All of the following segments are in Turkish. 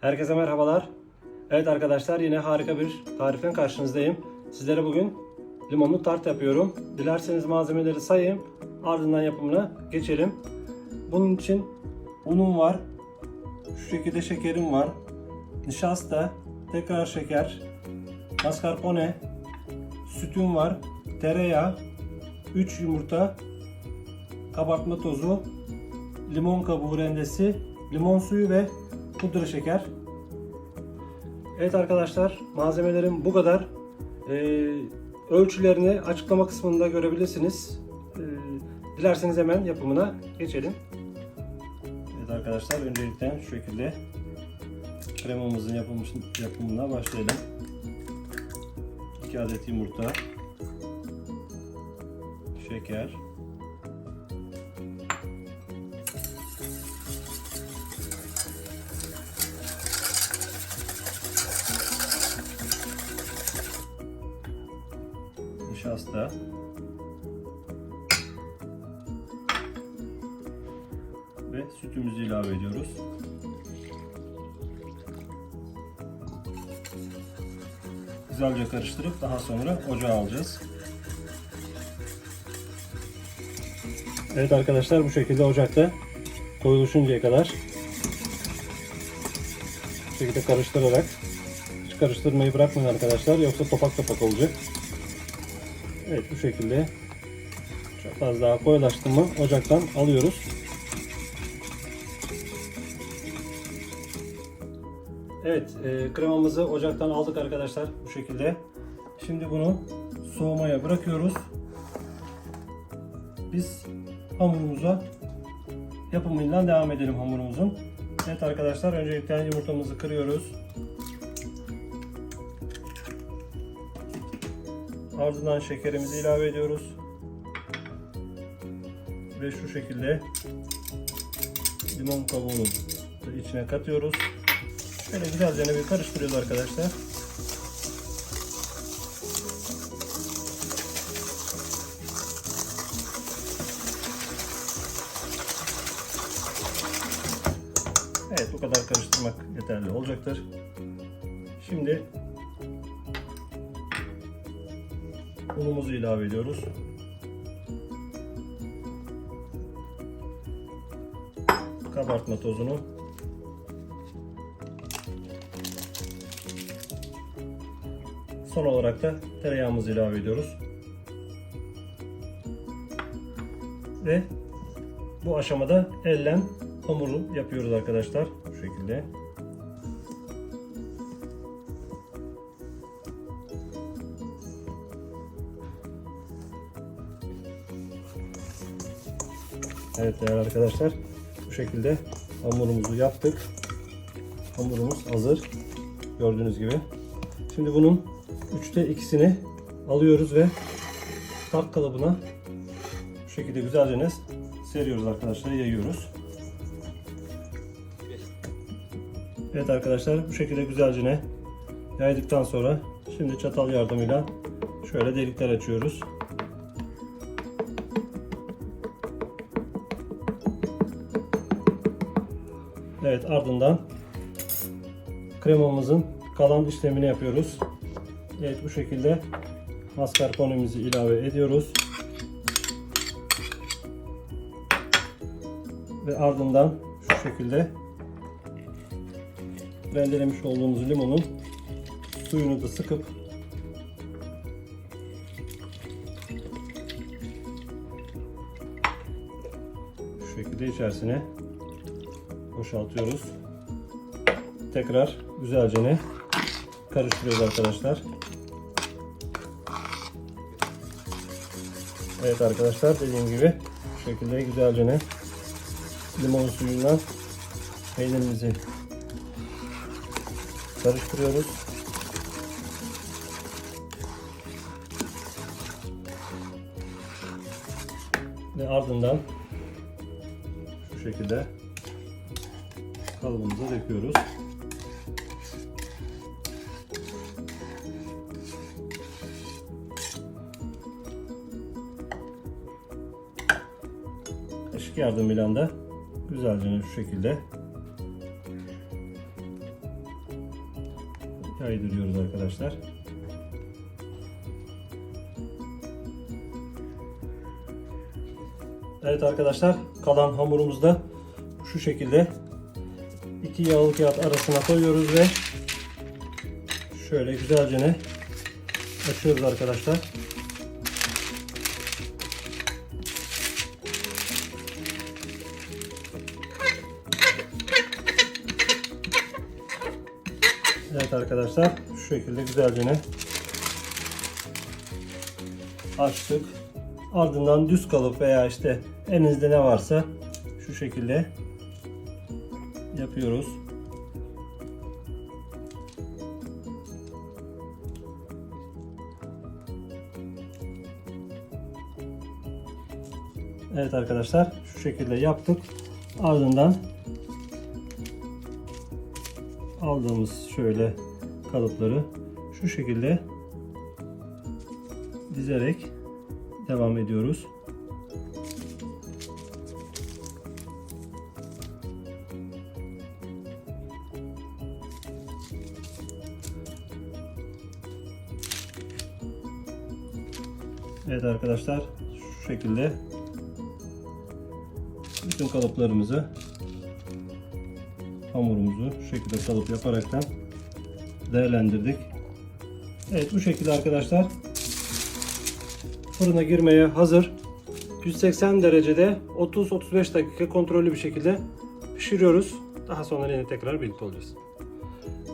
Herkese merhabalar. Evet arkadaşlar yine harika bir tariften karşınızdayım. Sizlere bugün limonlu tart yapıyorum. Dilerseniz malzemeleri sayayım. Ardından yapımına geçelim. Bunun için unum var. Şu şekilde şekerim var. Nişasta, tekrar şeker, mascarpone, sütüm var, tereyağı, 3 yumurta, kabartma tozu, limon kabuğu rendesi, limon suyu ve pudra şeker. Evet arkadaşlar malzemelerim bu kadar. Ee, ölçülerini açıklama kısmında görebilirsiniz. Ee, dilerseniz hemen yapımına geçelim. Evet arkadaşlar öncelikle şu şekilde kremamızın yapılmış- yapımına başlayalım. 2 adet yumurta, şeker, nişasta, ve sütümüzü ilave ediyoruz. Güzelce karıştırıp daha sonra ocağa alacağız. Evet arkadaşlar bu şekilde ocakta koyuluşuncaya kadar bu şekilde karıştırarak hiç karıştırmayı bırakmayın arkadaşlar yoksa topak topak olacak. Evet bu şekilde çok az daha koyulaştı mı ocaktan alıyoruz. Evet e, kremamızı ocaktan aldık arkadaşlar bu şekilde. Şimdi bunu soğumaya bırakıyoruz. Biz hamurumuza yapımından devam edelim hamurumuzun. Evet arkadaşlar öncelikle yumurtamızı kırıyoruz. Ardından şekerimizi ilave ediyoruz. Ve şu şekilde limon kabuğunu içine katıyoruz. Şöyle güzelce bir karıştırıyoruz arkadaşlar. Evet bu kadar karıştırmak yeterli olacaktır. Şimdi unumuzu ilave ediyoruz. Kabartma tozunu. Son olarak da tereyağımızı ilave ediyoruz. Ve bu aşamada ellen hamuru yapıyoruz arkadaşlar. Bu şekilde. Evet değerli arkadaşlar bu şekilde hamurumuzu yaptık. Hamurumuz hazır. Gördüğünüz gibi. Şimdi bunun üçte ikisini alıyoruz ve tart kalıbına bu şekilde güzelce seriyoruz arkadaşlar, yayıyoruz. Evet arkadaşlar bu şekilde güzelce yaydıktan sonra şimdi çatal yardımıyla şöyle delikler açıyoruz. Evet ardından kremamızın kalan işlemini yapıyoruz. Evet bu şekilde mascarpone'mizi ilave ediyoruz. Ve ardından şu şekilde rendelemiş olduğumuz limonun suyunu da sıkıp şu şekilde içerisine boşaltıyoruz. Tekrar güzelce karıştırıyoruz arkadaşlar. Evet arkadaşlar dediğim gibi bu şekilde güzelce limon suyundan peynirimizi karıştırıyoruz. Ve ardından şu şekilde kalıbımıza döküyoruz. Kaşık yardımıyla da güzelce şu şekilde yaydırıyoruz arkadaşlar. Evet arkadaşlar kalan hamurumuzu da şu şekilde iki yağlı kağıt arasına koyuyoruz ve şöyle güzelce ne açıyoruz arkadaşlar. Evet arkadaşlar şu şekilde güzelce ne açtık. Ardından düz kalıp veya işte elinizde ne varsa şu şekilde yapıyoruz. Evet arkadaşlar şu şekilde yaptık. Ardından aldığımız şöyle kalıpları şu şekilde dizerek devam ediyoruz. Evet arkadaşlar şu şekilde bütün kalıplarımızı hamurumuzu şu şekilde kalıp yaparaktan değerlendirdik. Evet bu şekilde arkadaşlar fırına girmeye hazır. 180 derecede 30-35 dakika kontrollü bir şekilde pişiriyoruz. Daha sonra yine tekrar birlikte olacağız.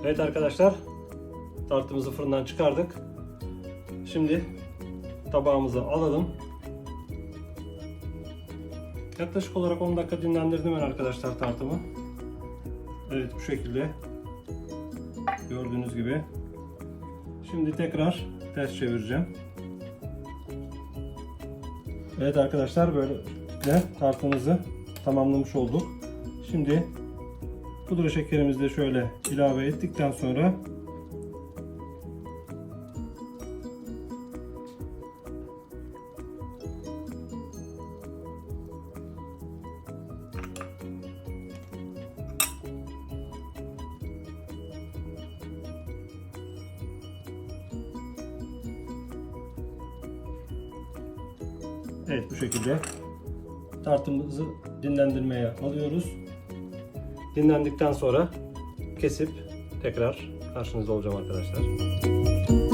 Evet arkadaşlar tartımızı fırından çıkardık. Şimdi tabağımıza alalım. Yaklaşık olarak 10 dakika dinlendirdim ben arkadaşlar tartımı. Evet bu şekilde gördüğünüz gibi. Şimdi tekrar ters çevireceğim. Evet arkadaşlar böyle tartımızı tamamlamış olduk. Şimdi pudra şekerimizi de şöyle ilave ettikten sonra Evet bu şekilde tartımızı dinlendirmeye alıyoruz. Dinlendikten sonra kesip tekrar karşınızda olacağım arkadaşlar.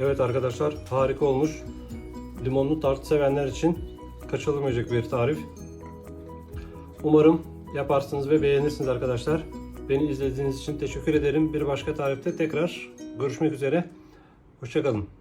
Evet arkadaşlar harika olmuş. Limonlu tart sevenler için kaçırılmayacak bir tarif. Umarım yaparsınız ve beğenirsiniz arkadaşlar. Beni izlediğiniz için teşekkür ederim. Bir başka tarifte tekrar görüşmek üzere. Hoşçakalın.